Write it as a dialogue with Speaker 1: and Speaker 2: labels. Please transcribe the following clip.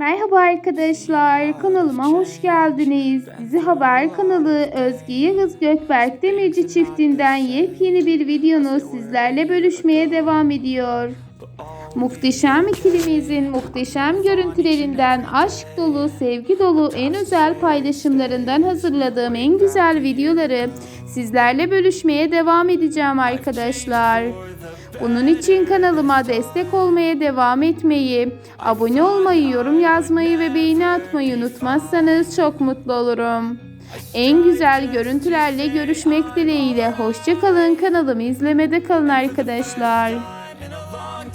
Speaker 1: Merhaba arkadaşlar, kanalıma hoş geldiniz. Dizi Haber kanalı Özge Yağız Gökberk Demirci çiftinden yepyeni bir videonu sizlerle bölüşmeye devam ediyor. Muhteşem ikilimizin muhteşem görüntülerinden aşk dolu, sevgi dolu en özel paylaşımlarından hazırladığım en güzel videoları sizlerle bölüşmeye devam edeceğim arkadaşlar. Bunun için kanalıma destek olmaya devam etmeyi, abone olmayı, yorum yazmayı ve beğeni atmayı unutmazsanız çok mutlu olurum. En güzel görüntülerle görüşmek dileğiyle hoşçakalın kanalımı izlemede kalın arkadaşlar.